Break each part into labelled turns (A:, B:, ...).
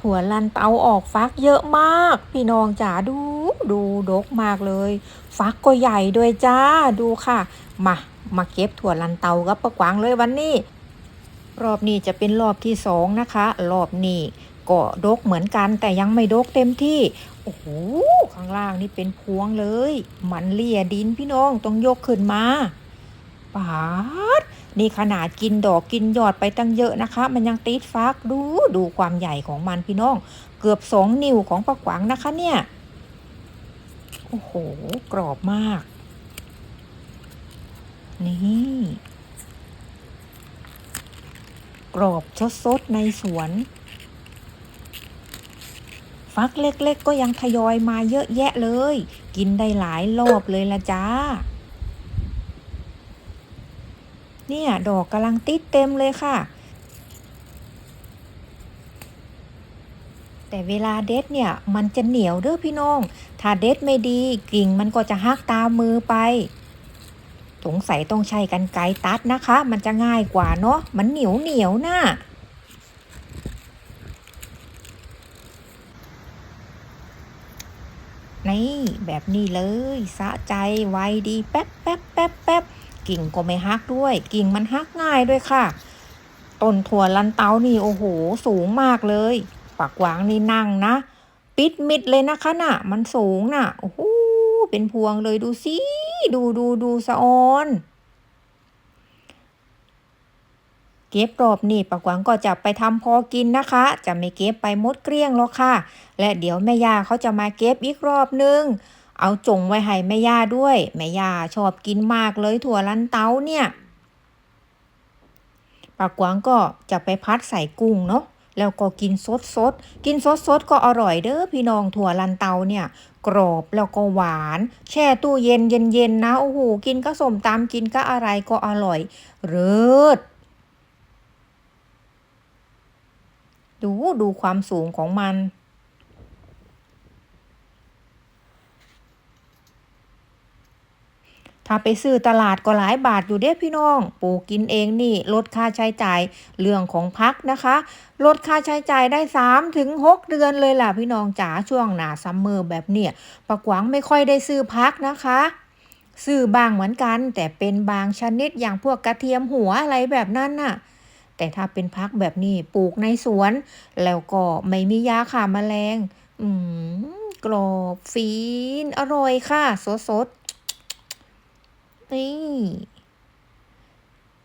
A: ถั่วลันเตาออกฟักเยอะมาก พี่น้องจ๋าดูดูดกมากเลย ฟักก็ใหญ่ด้วยจ้าดูค่ะ มามาเก็บถั่วลันเตากับประกวางเลยวันนี้ รอบนี้จะเป็นรอบที่สองนะคะ รอบนี้ก็ดกเหมือนกันแต่ยังไม่ดกเต็มที่โอ้โหข้างล่างนี่เป็นพวงเลย มันเลี่ยดินพี่น้องต้องยกขึ้นมาปาด นี่ขนาดกินดอกกินยอดไปตั้งเยอะนะคะ มันยังติดฟักดูดูความใหญ่ของมันพี่น้อง เกือบสองนิ้วของปลากวางนะคะเนี่ย โอ้โห กรอบมาก นี่ กรอบชดสดในสวน ฟักเล็กๆ ก็ยังทยอยมาเยอะแยะเลย กินได้หลายรอบเลยละจ้า เนี่ยดอกกำลังติดเต็มเลยค่ะ แต่เวลาเด็ดเนี่ยมันจะเหนียวเด้อพี่น้อง ถ้าเด็ดไม่ดีกิ่งมันก็จะหักตามมือไป สงสัยต้องใช้กันไกตัดนะคะ มันจะง่ายกว่าเนาะมันเหนียวเหนียวน่ะนี่แบบนี้เลย สะใจไวดีแป๊บแป๊บแป๊บ กิ่งก็ไม่ฮักด้วย กิ่งมันฮักง่ายด้วยค่ะ ต้นถั่วลันเตานี่โอ้โหสูงมากเลยปากหวางนี่นั่งนะ ปิดมิดเลยนะคะน่ะ มันสูงน่ะโอ้โหเป็นพวงเลยดูสิดูดูดูสะออนเก็บรอบนี่ปากหวังก็จะไปทำพอกินนะคะ จะไม่เก็บไปมดเกลี้ยงหรอกค่ะ และเดี๋ยวแม่ยาเขาจะมาเก็บอีกรอบนึง เอาจงไว้ให้แม่ย่าด้วย แม่ย่าชอบกินมากเลยถั่วลันเตาเนี่ยปากกวางก็จะไปพัดใส่กุ้งเนาะแล้วก็กินสดสดกินสดสดก็อร่อยเด้อพี่น้องถั่วลันเตาเนี่ย กรอบแล้วก็หวาน แช่ตู้เย็นเย็นๆนะโอ้โหกินก็สมตามกินก็อะไรก็อร่อยเลิศดูดูความสูงของมัน ถ้าไปซื้อตลาดก็หลายบาทอยู่เด้พี่น้อง ปลูกกินเองนี่ลดค่าใช้จ่ายเรื่องของพักนะคะ ลดค่าใช้จ่ายได้ 3 ถึง 6 เดือนเลยล่ะพี่น้องจ๋าช่วงหนาซัมเมอร์แบบเนี้ยปากหวังไม่ค่อยได้ซื้อพักนะคะซื้อบางเหมือนกัน แต่เป็นบางชนิดอย่างพวกกระเทียมหัวอะไรแบบนั้นน่ะ แต่ถ้าเป็นพักแบบนี้ปลูกในสวน แล้วก็ไม่มียาฆ่าแมลง อืมกรอบฟีน อร่อยค่ะ สด นี่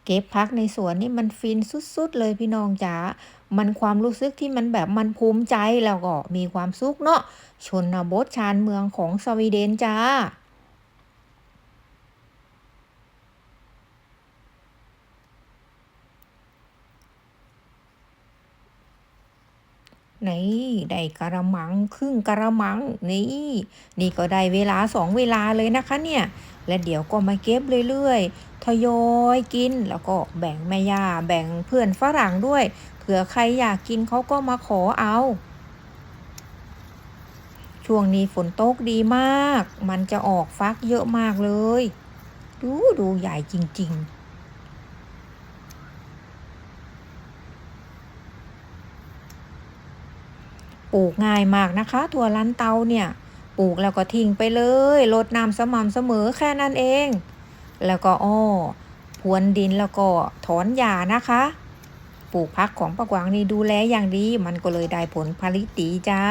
A: เก็บพักในสวนนี่มันฟินสุดๆเลยพี่น้องจ๋า มันความรู้สึกที่มันแบบมันภูมิใจแล้วก็มีความสุขเนาะ ชนบทชานเมืองของสวีเดนจ้า นี่ได้กระมังครึ่งกระมังนี่ นี่ก็ได้เวลาสองเวลาเลยนะคะเนี่ย และเดี๋ยวก็มาเก็บเรื่อยๆทยอยกินแล้วก็แบ่งแม่ย่าแบ่งเพื่อนฝรั่งด้วยเผื่อใครอยากกินเขาก็มาขอเอา ช่วงนี้ฝนตกดีมาก มันจะออกฟักเยอะมากเลย ดูดูใหญ่จริง ๆ ปลูกง่ายมากนะคะ ถั่วลันเตาเนี่ยปลูกแล้วก็ทิ้งไปเลยรดน้ำสม่ำเสมอแค่นั้นเอง แล้วก็อ้อพรวนดินแล้วก็ถอนหญ้านะคะ ปลูกพักของปะกวางนี่ดูแลอย่างดี มันก็เลยได้ผลผลิตดีจ้า